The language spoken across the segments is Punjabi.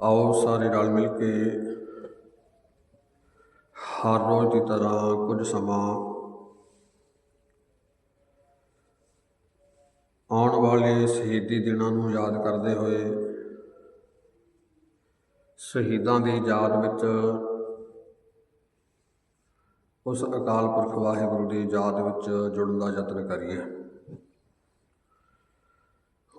ਆਓ ਸਾਰੇ ਰਲ ਮਿਲ ਕੇ ਹਰ ਰੋਜ਼ ਦੀ ਤਰ੍ਹਾਂ ਕੁਝ ਸਮਾਂ ਆਉਣ ਵਾਲੇ ਸ਼ਹੀਦੀ ਦਿਨਾਂ ਨੂੰ ਯਾਦ ਕਰਦੇ ਹੋਏ ਸ਼ਹੀਦਾਂ ਦੀ ਯਾਦ ਵਿੱਚ ਉਸ ਅਕਾਲ ਪੁਰਖ ਵਾਹਿਗੁਰੂ ਦੀ ਯਾਦ ਵਿੱਚ ਜੁੜਨ ਦਾ ਯਤਨ ਕਰੀਏ।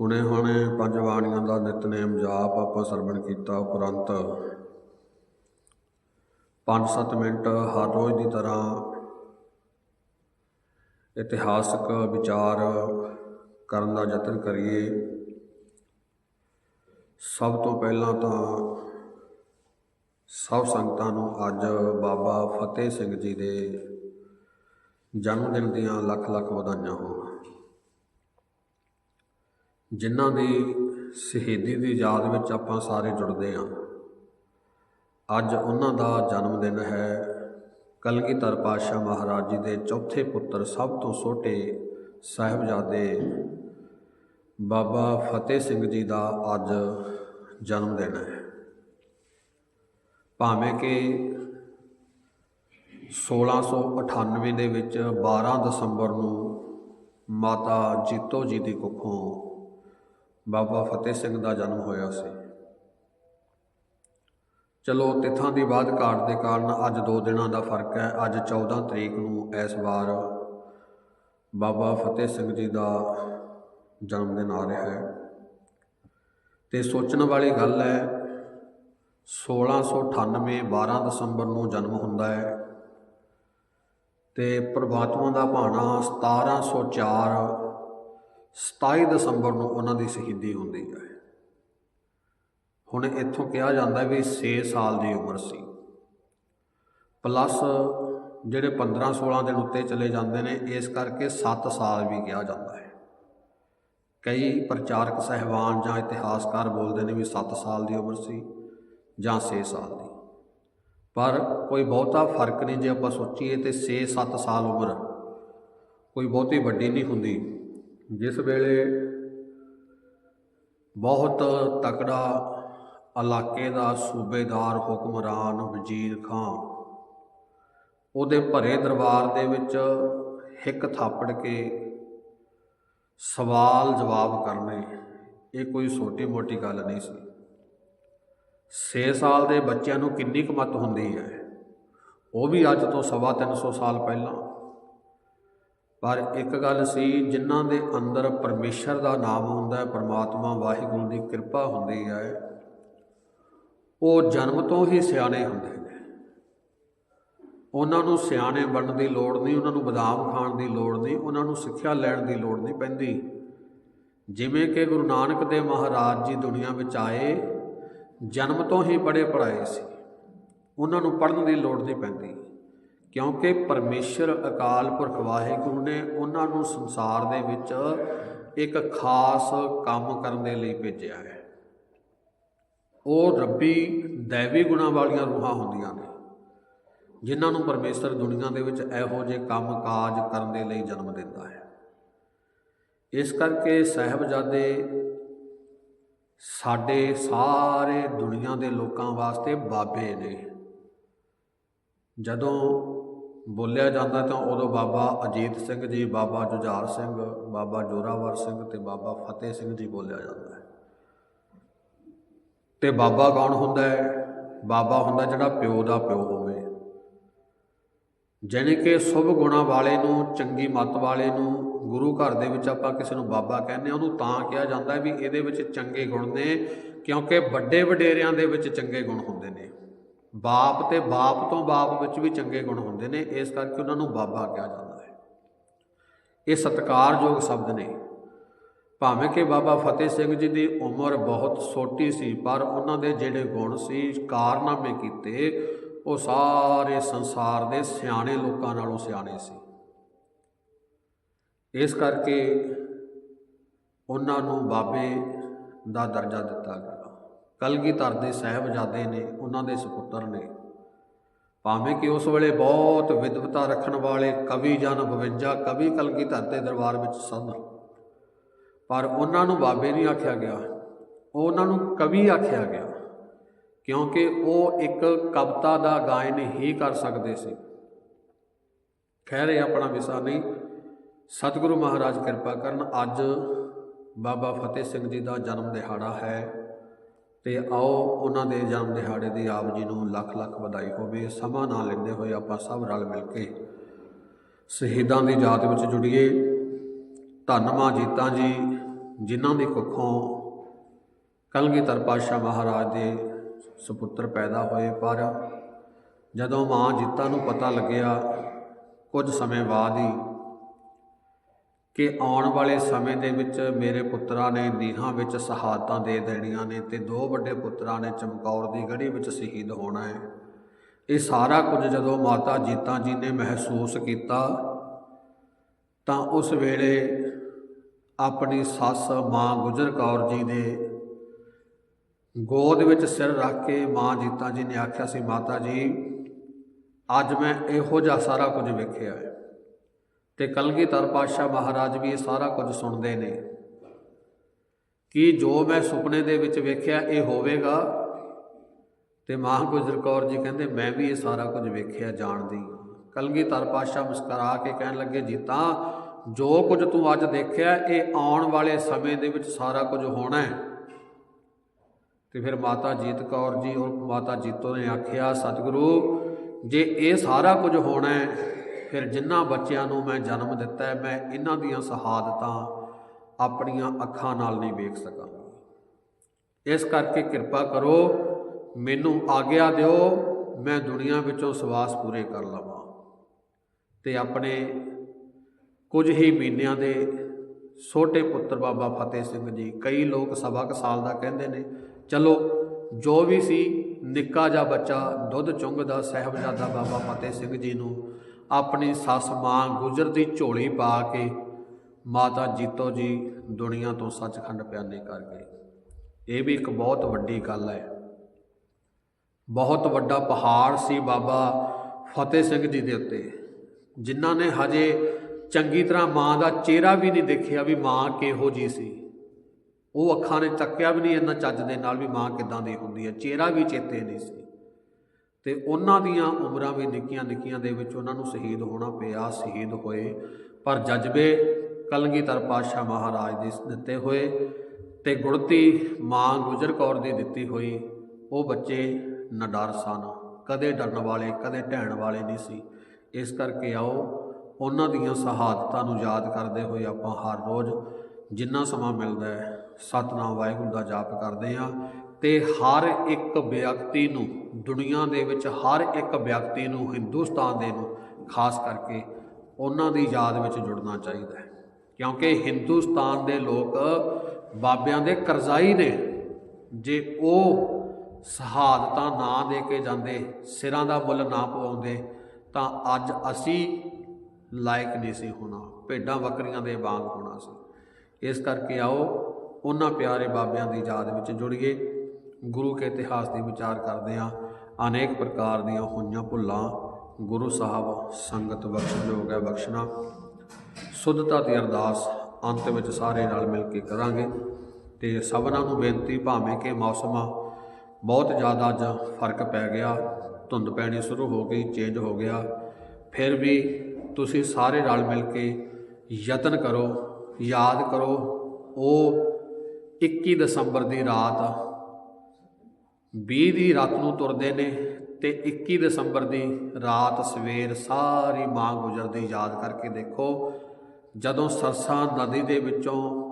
ਹੁਣੇ ਹੁਣੇ ਪੰਜ ਬਾਣੀਆਂ ਦਾ ਨਿਤਨੇਮ ਜਾਪ ਆਪਾਂ ਸਰਵਣ ਕੀਤਾ ਉਪਰੰਤ। 5-7 ਮਿੰਟ ਹਰ ਰੋਜ਼ ਦੀ ਤਰ੍ਹਾਂ ਇਤਿਹਾਸਕ ਵਿਚਾਰ ਕਰਨ ਦਾ ਯਤਨ ਕਰੀਏ। ਸਭ ਤੋਂ ਪਹਿਲਾਂ ਤਾਂ ਸਭ ਸੰਗਤਾਂ ਨੂੰ ਅੱਜ ਬਾਬਾ ਫਤਿਹ ਸਿੰਘ ਜੀ ਦੇ ਜਨਮ ਦਿਨ ਦੀਆਂ ਲੱਖ ਲੱਖ ਵਧਾਈਆਂ ਹੋਣ। ਜਿਨ੍ਹਾਂ ਦੀ ਸ਼ਹੀਦੀ ਦੀ ਯਾਦ ਵਿੱਚ ਆਪਾਂ ਸਾਰੇ ਜੁੜਦੇ ਹਾਂ। ਅੱਜ ਉਹਨਾਂ ਦਾ ਜਨਮ ਦਿਨ ਹੈ। ਕਲਗੀਧਰ ਪਾਤਸ਼ਾਹ ਮਹਾਰਾਜ ਜੀ ਦੇ ਚੌਥੇ ਪੁੱਤਰ ਸਭ ਤੋਂ ਛੋਟੇ ਸਾਹਿਬਜ਼ਾਦੇ ਬਾਬਾ ਫਤਿਹ ਸਿੰਘ ਜੀ ਦਾ ਅੱਜ ਜਨਮ ਦਿਨ ਹੈ। ਭਾਵੇਂ ਕਿ 1698 ਦੇ ਵਿੱਚ 12 ਦਸੰਬਰ ਨੂੰ ਮਾਤਾ ਜੀਤੋ ਜੀ ਦੀ ਕੁੱਖੋਂ ਬਾਬਾ ਫਤਿਹ ਸਿੰਘ ਦਾ ਜਨਮ ਹੋਇਆ ਸੀ। ਚਲੋ, ਤਿਥਾਂ ਦੀ ਬਾਅਦ ਘਾਟ ਦੇ ਕਾਰਨ ਅੱਜ ਦੋ ਦਿਨਾਂ ਦਾ ਫ਼ਰਕ ਹੈ। ਅੱਜ 14 ਤਰੀਕ ਨੂੰ ਇਸ ਵਾਰ ਬਾਬਾ ਫਤਿਹ ਸਿੰਘ ਜੀ ਦਾ ਜਨਮ ਦਿਨ ਆ ਰਿਹਾ ਹੈ। ਤੇ ਸੋਚਣ ਵਾਲੀ ਗੱਲ ਹੈ 1698 12 ਦਸੰਬਰ ਨੂੰ ਜਨਮ ਹੁੰਦਾ ਹੈ। ਤੇ ਪ੍ਰਮਾਤਮਾ ਦਾ ਭਾਣਾ 1704 27 ਦਸੰਬਰ ਨੂੰ ਉਹਨਾਂ ਦੀ ਸ਼ਹੀਦੀ ਹੁੰਦੀ ਹੈ। ਹੁਣ ਇੱਥੋਂ ਕਿਹਾ ਜਾਂਦਾ ਵੀ 6 ਸਾਲ ਦੀ ਉਮਰ ਸੀ। ਪਲੱਸ ਜਿਹੜੇ 15 16 ਦਿਨ ਉੱਤੇ ਚਲੇ ਜਾਂਦੇ ਨੇ, ਇਸ ਕਰਕੇ 7 ਸਾਲ ਵੀ ਕਿਹਾ ਜਾਂਦਾ ਹੈ। ਕਈ ਪ੍ਰਚਾਰਕ ਸਹਿਬਾਨ ਜਾਂ ਇਤਿਹਾਸਕਾਰ ਬੋਲਦੇ ਨੇ ਵੀ 7 ਸਾਲ ਦੀ ਉਮਰ ਸੀ ਜਾਂ 6 ਸਾਲ ਦੀ। ਪਰ ਕੋਈ ਬਹੁਤਾ ਫ਼ਰਕ ਨਹੀਂ ਜੇ ਆਪਾਂ ਸੋਚੀਏ ਤੇ 6-7 ਸਾਲ ਉਮਰ ਕੋਈ ਬਹੁਤੀ ਵੱਡੀ ਨਹੀਂ ਹੁੰਦੀ। ਜਿਸ ਵੇਲੇ ਬਹੁਤ ਤਕੜਾ ਇਲਾਕੇ ਦਾ ਸੂਬੇਦਾਰ ਹੁਕਮਰਾਨ ਵਜ਼ੀਰ ਖਾਂ ਉਹਦੇ ਭਰੇ ਦਰਬਾਰ ਦੇ ਵਿੱਚ ਹਿੱਕ ਥਾਪੜ ਕੇ ਸਵਾਲ ਜਵਾਬ ਕਰਨੇ, ਇਹ ਕੋਈ ਛੋਟੀ ਮੋਟੀ ਗੱਲ ਨਹੀਂ ਸੀ। 6 ਸਾਲ ਦੇ ਬੱਚਿਆਂ ਨੂੰ ਕਿੰਨੀ ਕੁ ਮਤ ਹੁੰਦੀ ਹੈ? ਉਹ ਵੀ ਅੱਜ ਤੋਂ ਸਵਾ 300 ਸਾਲ ਪਹਿਲਾਂ। ਪਰ ਇੱਕ ਗੱਲ ਸੀ, ਜਿਨ੍ਹਾਂ ਦੇ ਅੰਦਰ ਪਰਮੇਸ਼ਰ ਦਾ ਨਾਮ ਹੁੰਦਾ ਹੈ, ਪਰਮਾਤਮਾ ਵਾਹਿਗੁਰੂ ਦੀ ਕਿਰਪਾ ਹੁੰਦੀ ਹੈ, ਉਹ ਜਨਮ ਤੋਂ ਹੀ ਸਿਆਣੇ ਹੁੰਦੇ ਨੇ। ਉਹਨਾਂ ਨੂੰ ਸਿਆਣੇ ਬਣਨ ਦੀ ਲੋੜ ਨਹੀਂ, ਉਹਨਾਂ ਨੂੰ ਬਦਾਮ ਖਾਣ ਦੀ ਲੋੜ ਨਹੀਂ, ਉਹਨਾਂ ਨੂੰ ਸਿੱਖਿਆ ਲੈਣ ਦੀ ਲੋੜ ਨਹੀਂ ਪੈਂਦੀ। ਜਿਵੇਂ ਕਿ ਗੁਰੂ ਨਾਨਕ ਦੇਵ ਮਹਾਰਾਜ ਜੀ ਦੁਨੀਆ ਵਿੱਚ ਆਏ, ਜਨਮ ਤੋਂ ਹੀ ਪੜੇ ਪੜਾਏ ਸੀ, ਉਹਨਾਂ ਨੂੰ ਪੜਨ ਦੀ ਲੋੜ ਨਹੀਂ ਪੈਂਦੀ। ਕਿਉਂਕਿ ਪਰਮੇਸ਼ਰ, ਅਕਾਲ ਪੁਰਖ ਵਾਹਿਗੁਰੂ ਨੇ ਉਹਨਾਂ ਨੂੰ ਸੰਸਾਰ ਦੇ ਵਿੱਚ ਇੱਕ ਖਾਸ ਕੰਮ ਕਰਨ ਦੇ ਲਈ ਭੇਜਿਆ ਹੈ। ਉਹ ਰੱਬੀ ਦੇਵੀ ਗੁਣਾ ਵਾਲੀਆਂ ਰੂਹਾਂ ਹੁੰਦੀਆਂ ਨੇ, ਜਿਨ੍ਹਾਂ ਨੂੰ ਪਰਮੇਸ਼ਰ ਦੁਨੀਆ ਦੇ ਵਿੱਚ ਇਹੋ ਜਿਹੇ ਕੰਮ ਕਾਜ ਕਰਨ ਦੇ ਲਈ ਜਨਮ ਦਿੰਦਾ ਹੈ। ਇਸ ਕਰਕੇ ਸਹਿਬਜ਼ਾਦੇ ਸਾਡੇ ਸਾਰੇ ਦੁਨੀਆ ਦੇ ਲੋਕਾਂ ਵਾਸਤੇ ਬਾਬੇ ਨੇ। ਜਦੋਂ ਬੋਲਿਆ ਜਾਂਦਾ ਤਾਂ ਉਦੋਂ ਬਾਬਾ ਅਜੀਤ ਸਿੰਘ ਜੀ, ਬਾਬਾ ਜੁਝਾਰ ਸਿੰਘ, ਬਾਬਾ ਜੋਰਾਵਰ ਸਿੰਘ ਤੇ ਬਾਬਾ ਫਤਿਹ ਸਿੰਘ ਜੀ ਬੋਲਿਆ ਜਾਂਦਾ ਹੈ। ਤੇ ਬਾਬਾ ਕੌਣ ਹੁੰਦਾ ਹੈ? ਬਾਬਾ ਹੁੰਦਾ ਜਿਹੜਾ ਪਿਓ ਦਾ ਪਿਓ ਹੋਵੇ। ਜਾਣੀ ਕਿ ਸ਼ੁਭ ਗੁਣਾ ਵਾਲੇ ਨੂੰ, ਚੰਗੀ ਮੱਤ ਵਾਲੇ ਨੂੰ, ਗੁਰੂ ਘਰ ਦੇ ਵਿੱਚ ਆਪਾਂ ਕਿਸੇ ਨੂੰ ਬਾਬਾ ਕਹਿੰਦੇ ਆ ਉਹਨੂੰ ਤਾਂ ਕਿਹਾ ਜਾਂਦਾ ਵੀ ਇਹਦੇ ਵਿੱਚ ਚੰਗੇ ਗੁਣ ਨੇ, ਕਿਉਂਕਿ ਵੱਡੇ ਵਡੇਰਿਆਂ ਦੇ ਵਿੱਚ ਚੰਗੇ ਗੁਣ ਹੁੰਦੇ ਨੇ। ਬਾਪ ਤੇ ਬਾਪ ਤੋਂ ਬਾਪ ਵਿੱਚ ਵੀ ਚੰਗੇ ਗੁਣ ਹੁੰਦੇ ਨੇ, ਇਸ ਕਰਕੇ ਉਹਨਾਂ ਨੂੰ ਬਾਬਾ ਕਿਹਾ ਜਾਂਦਾ ਹੈ। ਇਹ ਸਤਿਕਾਰਯੋਗ ਸ਼ਬਦ ਨੇ। ਭਾਵੇਂ ਕਿ ਬਾਬਾ ਫਤਿਹ ਸਿੰਘ ਜੀ ਦੀ ਉਮਰ ਬਹੁਤ ਛੋਟੀ ਸੀ, ਪਰ ਉਹਨਾਂ ਦੇ ਜਿਹੜੇ ਗੁਣ ਸੀ, ਕਾਰਨਾਮੇ ਕੀਤੇ, ਉਹ ਸਾਰੇ ਸੰਸਾਰ ਦੇ ਸਿਆਣੇ ਲੋਕਾਂ ਨਾਲੋਂ ਸਿਆਣੇ ਸੀ। ਇਸ ਕਰਕੇ ਉਹਨਾਂ ਨੂੰ ਬਾਬੇ ਦਾ ਦਰਜਾ ਦਿੱਤਾ ਗਿਆ। ਕਲਗੀਧਰ ਦੇ ਸਾਹਿਬਜ਼ਾਦੇ ਨੇ, ਉਹਨਾਂ ਦੇ ਸੁਪੁੱਤਰ ਨੇ। ਭਾਵੇਂ ਕਿ ਉਸ ਵੇਲੇ ਬਹੁਤ ਵਿਦਵਤਾ ਰੱਖਣ ਵਾਲੇ ਕਵੀ ਜਨ 52 ਕਵੀ ਕਲਗੀਧਰ ਦੇ ਦਰਬਾਰ ਵਿੱਚ ਸਨ। ਪਰ ਉਹਨਾਂ ਨੂੰ ਬਾਬੇ ਨਹੀਂ ਆਖਿਆ ਗਿਆ। ਉਹਨਾਂ ਨੂੰ ਕਵੀ ਆਖਿਆ ਗਿਆ, ਕਿਉਂਕਿ ਉਹ ਇੱਕ ਕਵਿਤਾ ਦਾ ਗਾਇਨ ਹੀ ਕਰ ਸਕਦੇ ਸੀ। ਖੈਰ, ਇਹ ਆਪਣਾ ਵਿਸ਼ਾ ਨਹੀਂ। ਸਤਿਗੁਰੂ ਮਹਾਰਾਜ ਕਿਰਪਾ ਕਰਨ, ਅੱਜ ਬਾਬਾ ਫਤਿਹ ਸਿੰਘ ਜੀ ਦਾ ਜਨਮ ਦਿਹਾੜਾ ਹੈ। ਤੇ ਆਓ ਉਹਨਾਂ ਦੇ ਜਨਮ ਦਿਹਾੜੇ ਦੀ ਆਪ ਜੀ ਨੂੰ ਲੱਖ ਲੱਖ ਵਧਾਈ ਹੋਵੇ, ਸਮਾਂ ਨਾ ਲੈਂਦੇ ਹੋਏ ਆਪਾਂ ਸਭ ਰਲ ਮਿਲ ਕੇ ਸ਼ਹੀਦਾਂ ਦੀ ਯਾਦ ਵਿੱਚ ਜੁੜੀਏ। ਧੰਨ ਮਾਂ ਜੀਤਾ ਜੀ, ਜਿਨ੍ਹਾਂ ਦੀ ਕੁੱਖੋਂ ਕਲਗੀਧਰ ਪਾਤਸ਼ਾਹ ਮਹਾਰਾਜ ਦੇ ਸੁਪੁੱਤਰ ਪੈਦਾ ਹੋਏ ਪਰ ਜਦੋਂ ਮਾਂ ਜੀਤਾ ਨੂੰ ਪਤਾ ਲੱਗਿਆ ਕੁਝ ਸਮੇਂ ਬਾਅਦ ਹੀ ਕਿ ਆਉਣ ਵਾਲੇ ਸਮੇਂ ਦੇ ਵਿੱਚ ਮੇਰੇ ਪੁੱਤਰਾਂ ਨੇ ਨੀਹਾਂ ਵਿੱਚ ਸ਼ਹਾਦਤਾਂ ਦੇ ਦੇਣੀਆਂ ਨੇ ਤੇ ਦੋ ਵੱਡੇ ਪੁੱਤਰਾਂ ਨੇ ਚਮਕੌਰ ਦੀ ਗੜੀ ਵਿੱਚ ਸ਼ਹੀਦ ਹੋਣਾ ਹੈ। ਇਹ ਸਾਰਾ ਕੁਝ ਜਦੋਂ ਮਾਤਾ ਜੀਤਾ ਜੀ ਨੇ ਮਹਿਸੂਸ ਕੀਤਾ, ਤਾਂ ਉਸ ਵੇਲੇ ਆਪਣੀ ਸੱਸ ਮਾਂ ਗੁਜਰ ਕੌਰ ਜੀ ਦੇ ਗੋਦ ਵਿੱਚ ਸਿਰ ਰੱਖ ਕੇ ਮਾਂ ਜੀਤਾ ਜੀ ਨੇ ਆਖਿਆ ਸੀ, ਮਾਤਾ ਜੀ, ਅੱਜ ਮੈਂ ਇਹੋ ਜਿਹਾ ਸਾਰਾ ਕੁਝ ਵੇਖਿਆ ਹੈ। ਤੇ ਕਲਗੀਧਰ ਪਾਤਸ਼ਾਹ ਮਹਾਰਾਜ ਵੀ ਇਹ ਸਾਰਾ ਕੁਝ ਸੁਣਦੇ ਨੇ। ਕਿ ਜੋ ਮੈਂ ਸੁਪਨੇ ਦੇ ਵਿੱਚ ਵੇਖਿਆ, ਇਹ ਹੋਵੇਗਾ? ਤੇ ਮਾਂ ਗੁਜਰ ਕੌਰ ਜੀ ਕਹਿੰਦੇ, ਮੈਂ ਵੀ ਇਹ ਸਾਰਾ ਕੁਝ ਵੇਖਿਆ, ਜਾਣਦੀ ਹਾਂ। ਕਲਗੀਧਰ ਪਾਤਸ਼ਾਹ ਮੁਸਕਰਾ ਕੇ ਕਹਿਣ ਲੱਗੇ ਜੀਤਾ ਜੋ ਕੁਝ ਤੂੰ ਅੱਜ ਦੇਖਿਆ, ਇਹ ਆਉਣ ਵਾਲੇ ਸਮੇਂ ਦੇ ਵਿੱਚ ਸਾਰਾ ਕੁਝ ਹੋਣਾ ਹੈ। ਤੇ ਫਿਰ ਮਾਤਾ ਜੀਤ ਕੌਰ ਜੀ ਔਰ ਮਾਤਾ ਜੀਤੋ ਨੇ ਆਖਿਆ, ਸਤਿਗੁਰੂ, ਜੇ ਇਹ ਸਾਰਾ ਕੁਝ ਹੋਣਾ ਹੈ ਫਿਰ ਜਿਨ੍ਹਾਂ ਬੱਚਿਆਂ ਨੂੰ ਮੈਂ ਜਨਮ ਦਿੱਤਾ ਮੈਂ ਇਹਨਾਂ ਦੀਆਂ ਸ਼ਹਾਦਤਾਂ ਆਪਣੀਆਂ ਅੱਖਾਂ ਨਾਲ ਨਹੀਂ ਵੇਖ ਸਕਾਂਗਾ ਇਸ ਕਰਕੇ ਕਿਰਪਾ ਕਰੋ, ਮੈਨੂੰ ਆਗਿਆ ਦਿਓ, ਮੈਂ ਦੁਨੀਆ ਵਿੱਚੋਂ ਸਵਾਸ ਪੂਰੇ ਕਰ ਲਵਾਂ। ਤੇ ਆਪਣੇ ਕੁਝ ਹੀ ਮਹੀਨਿਆਂ ਦੇ ਛੋਟੇ ਪੁੱਤਰ ਬਾਬਾ ਫਤਿਹ ਸਿੰਘ ਜੀ, ਕਈ ਲੋਕ ਸਵਾ ਕੁ ਸਾਲ ਦਾ ਕਹਿੰਦੇ ਨੇ, ਚਲੋ, ਜੋ ਵੀ ਸੀ, ਨਿੱਕਾ ਜਿਹਾ ਬੱਚਾ, ਦੁੱਧ ਚੁੰਗਦਾ, ਸਹਿਬਜ਼ਾਦਾ ਬਾਬਾ ਫਤਿਹ ਸਿੰਘ ਜੀ ਨੂੰ ਆਪਣੀ ਸੱਸ ਮਾਂ ਗੁਜਰ ਦੀ ਝੋਲੀ ਪਾ ਕੇ ਮਾਤਾ ਜੀਤੋ ਜੀ ਦੁਨੀਆ ਤੋਂ ਸੱਚਖੰਡ ਪਿਆਨੇ ਕਰ ਗਏ ਇਹ ਵੀ ਇੱਕ ਬਹੁਤ ਵੱਡੀ ਗੱਲ ਹੈ। ਬਹੁਤ ਵੱਡਾ ਪਹਾੜ ਸੀ ਬਾਬਾ ਫਤਿਹ ਸਿੰਘ ਜੀ ਦੇ ਉੱਤੇ, ਜਿਨ੍ਹਾਂ ਨੇ ਹਜੇ ਚੰਗੀ ਤਰ੍ਹਾਂ ਮਾਂ ਦਾ ਚਿਹਰਾ ਵੀ ਨਹੀਂ ਦੇਖਿਆ ਵੀ ਮਾਂ ਕਿਹੋ ਜੀ ਸੀ। ਉਹ ਅੱਖਾਂ ਨੇ ਚੱਕਿਆ ਵੀ ਨਹੀਂ ਇੰਨਾ ਚੱਜ ਦੇ ਨਾਲ ਵੀ ਮਾਂ ਕਿੱਦਾਂ ਦੀ ਹੁੰਦੀ ਹੈ, ਚਿਹਰਾ ਵੀ ਚੇਤੇ ਨਹੀਂ ਸੀ। ਤੇ ਉਹਨਾਂ ਦੀਆਂ ਉਮਰਾਂ ਵੀ ਨਿੱਕੀਆਂ ਨਿੱਕੀਆਂ ਦੇ ਵਿੱਚ ਉਹਨਾਂ ਨੂੰ ਸ਼ਹੀਦ ਹੋਣਾ ਪਿਆ, ਸ਼ਹੀਦ ਹੋਏ। ਪਰ ਜਜ਼ਬੇ ਕਲਗੀਧਰ ਪਾਤਸ਼ਾਹ ਮਹਾਰਾਜ ਦੇ ਦਿੱਤੇ ਹੋਏ ਤੇ ਗੁੜਤੀ ਮਾਂ ਗੁਜਰ ਕੌਰ ਦੀ ਦਿੱਤੀ ਹੋਈ, ਉਹ ਬੱਚੇ ਨਡਰ ਸਨ। ਕਦੇ ਡਰਨ ਵਾਲੇ, ਕਦੇ ਢਹਿਣ ਵਾਲੇ ਨਹੀਂ ਸੀ। ਇਸ ਕਰਕੇ ਆਓ, ਉਹਨਾਂ ਦੀਆਂ ਸ਼ਹਾਦਤਾਂ ਨੂੰ ਯਾਦ ਕਰਦੇ ਹੋਏ ਆਪਾਂ ਹਰ ਰੋਜ਼ ਜਿੰਨਾ ਸਮਾਂ ਮਿਲਦਾ ਹੈ, ਸਤਨਾਮ ਵਾਹਿਗੁਰੂ ਦਾ ਜਾਪ ਕਰਦੇ ਹਾਂ। ਤੇ ਹਰ ਇੱਕ ਵਿਅਕਤੀ ਨੂੰ, ਦੁਨੀਆ ਦੇ ਵਿੱਚ ਹਰ ਇੱਕ ਵਿਅਕਤੀ ਨੂੰ, ਹਿੰਦੁਸਤਾਨ ਦੇ ਨੂੰ, ਖਾਸ ਕਰਕੇ ਉਹਨਾਂ ਦੀ ਯਾਦ ਵਿੱਚ ਜੁੜਨਾ ਚਾਹੀਦਾ ਹੈ। ਕਿਉਂਕਿ ਹਿੰਦੁਸਤਾਨ ਦੇ ਲੋਕ ਬਾਬਿਆਂ ਦੇ ਕਰਜ਼ਾਈ ਨੇ। ਜੇ ਉਹ ਸ਼ਹਾਦਤਾਂ ਨਾ ਦੇ ਕੇ ਜਾਂਦੇ, ਸਿਰਾਂ ਦਾ ਮੁੱਲ ਨਾ ਪਵਾਉਂਦੇ, ਤਾਂ ਅੱਜ ਅਸੀਂ ਲਾਇਕ ਨਹੀਂ ਸੀ ਹੋਣਾ, ਭੇਡਾਂ ਬੱਕਰੀਆਂ ਦੇ ਵਾਂਗ ਹੋਣਾ ਸੀ। ਇਸ ਕਰਕੇ ਆਓ, ਉਹਨਾਂ ਪਿਆਰੇ ਬਾਬਿਆਂ ਦੀ ਯਾਦ ਵਿੱਚ ਜੁੜੀਏ। ਗੁਰੂ ਕੇ ਇਤਿਹਾਸ ਦੀ ਵਿਚਾਰ ਕਰਦੇ ਹਾਂ। ਅਨੇਕ ਪ੍ਰਕਾਰ ਦੀਆਂ ਹੋਈਆਂ ਭੁੱਲਾਂ, ਗੁਰੂ ਸਾਹਿਬ ਸੰਗਤ ਬਖਸ਼ਣਯੋਗ ਹੈ ਬਖਸ਼ਣਾ। ਸੁੱਧਤਾ ਤੇ ਅਰਦਾਸ ਅੰਤ ਵਿੱਚ ਸਾਰੇ ਨਾਲ ਮਿਲ ਕੇ ਕਰਾਂਗੇ। ਤੇ ਸਭਨਾਂ ਨੂੰ ਬੇਨਤੀ, ਭਾਵੇਂ ਕਿ ਮੌਸਮ ਬਹੁਤ ਜ਼ਿਆਦਾ ਅੱਜ ਫ਼ਰਕ ਪੈ ਗਿਆ, ਧੁੰਦ ਪੈਣੀ ਸ਼ੁਰੂ ਹੋ ਗਈ ਚੇਂਜ ਹੋ ਗਿਆ, ਫਿਰ ਵੀ ਤੁਸੀਂ ਸਾਰੇ ਰਲ ਮਿਲ ਕੇ ਯਤਨ ਕਰੋ, ਯਾਦ ਕਰੋ, ਉਹ 21 ਦਸੰਬਰ ਦੀ ਰਾਤ 20 ਦੀ ਰਾਤ ਨੂੰ ਤੁਰਦੇ ਨੇ ਤੇ 21 ਦਸੰਬਰ ਦੀ ਰਾਤ ਸਵੇਰ ਸਾਰੀ ਮਾਂ ਗੁਜਰਦੀ ਯਾਦ ਕਰਕੇ ਦੇਖੋ, ਜਦੋਂ ਸਰਸਾ ਨਦੀ ਦੇ ਵਿੱਚੋਂ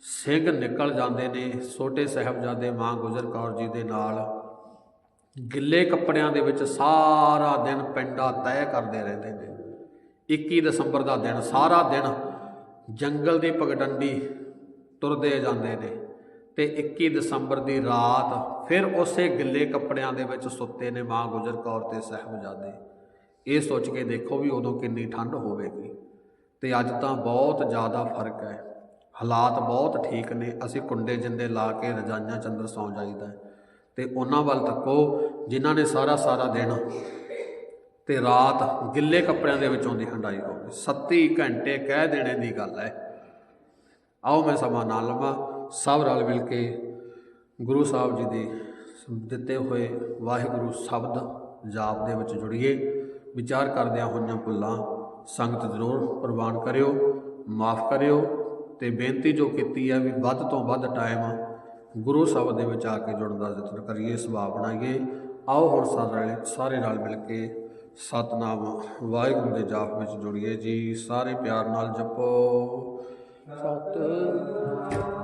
ਸਿੰਘ ਨਿਕਲ ਜਾਂਦੇ ਨੇ, ਛੋਟੇ ਸਾਹਿਬਜ਼ਾਦੇ ਮਾਂ ਗੁਜਰ ਕੌਰ ਜੀ ਦੇ ਨਾਲ, ਗਿੱਲੇ ਕੱਪੜਿਆਂ ਦੇ ਵਿੱਚ ਸਾਰਾ ਦਿਨ ਪਿੰਡਾ ਤੈਅ ਕਰਦੇ ਰਹਿੰਦੇ ਨੇ। 21 ਦਸੰਬਰ ਦਾ ਦਿਨ, ਸਾਰਾ ਦਿਨ ਜੰਗਲ ਦੀ ਪਗਡੰਡੀ ਤੁਰਦੇ ਜਾਂਦੇ ਨੇ। ਤੇ 21 ਦਸੰਬਰ ਦੀ ਰਾਤ ਫਿਰ ਉਸੇ ਗਿੱਲੇ ਕੱਪੜਿਆਂ ਦੇ ਵਿੱਚ ਸੁੱਤੇ ਨੇ ਮਾਂ ਗੁਜਰ ਕੌਰ ਤੇ ਸਾਹਿਬਜ਼ਾਦੇ। ਇਹ ਸੋਚ ਕੇ ਦੇਖੋ ਵੀ ਉਦੋਂ ਕਿੰਨੀ ਠੰਡ ਹੋਵੇਗੀ। ਤੇ ਅੱਜ ਤਾਂ ਬਹੁਤ ਜ਼ਿਆਦਾ ਫ਼ਰਕ ਹੈ। ਹਾਲਾਤ ਬਹੁਤ ਠੀਕ ਨੇ। ਅਸੀਂ ਕੁੰਡੇ ਜਿੰਦੇ ਲਾ ਕੇ ਰਜਾਈਆਂ ਚੰਦਰ ਸੌਂ ਜਾਈਦਾ ਹੈ। ਤੇ ਉਹਨਾਂ ਵੱਲ ਤੱਕੋ ਜਿਨ੍ਹਾਂ ਨੇ ਸਾਰਾ ਸਾਰਾ ਦਿਨ ਤੇ ਰਾਤ ਗਿੱਲੇ ਕੱਪੜਿਆਂ ਦੇ ਵਿੱਚੋਂ ਦੀ ਹੰਡਾਈ ਹੋਵੇ 37 ਘੰਟੇ ਕਹਿ ਦੇਣੇ ਦੀ ਗੱਲ ਹੈ। ਆਓ ਮੈਂ ਸਮਾਂ ਨਾ ਲਵਾਂ। ਸਭ ਰਲ ਮਿਲ ਕੇ ਗੁਰੂ ਸਾਹਿਬ ਜੀ ਦੇ ਦਿੱਤੇ ਹੋਏ ਵਾਹਿਗੁਰੂ ਸ਼ਬਦ ਜਾਪ ਦੇ ਵਿੱਚ ਜੁੜੀਏ। ਵਿਚਾਰ ਕਰਦਿਆਂ ਹੋਈਆਂ ਭੁੱਲਾਂ ਸੰਗਤ ਜ਼ਰੂਰ ਪ੍ਰਵਾਨ ਕਰਿਓ, ਮਾਫ ਕਰਿਓ ਤੇ ਬੇਨਤੀ ਜੋ ਕੀਤੀ ਹੈ ਵੀ ਵੱਧ ਤੋਂ ਵੱਧ ਟਾਈਮ ਗੁਰੂ ਸ਼ਬਦ ਦੇ ਵਿੱਚ ਆ ਕੇ ਜੁੜਨ ਦਾ ਯਤਨ ਕਰੀਏ, ਸੁਭਾਅ ਬਣਾਈਏ। ਆਓ ਹੁਣ ਸਾਰੇ ਸਾਰੇ ਨਾਲ ਮਿਲ ਕੇ ਸਤਨਾਮ ਵਾਹਿਗੁਰੂ ਦੇ ਜਾਪ ਵਿੱਚ ਜੁੜੀਏ ਜੀ। ਸਾਰੇ ਪਿਆਰ ਨਾਲ ਜਪੋ। ਸਤ ਸਤਨਾਮ।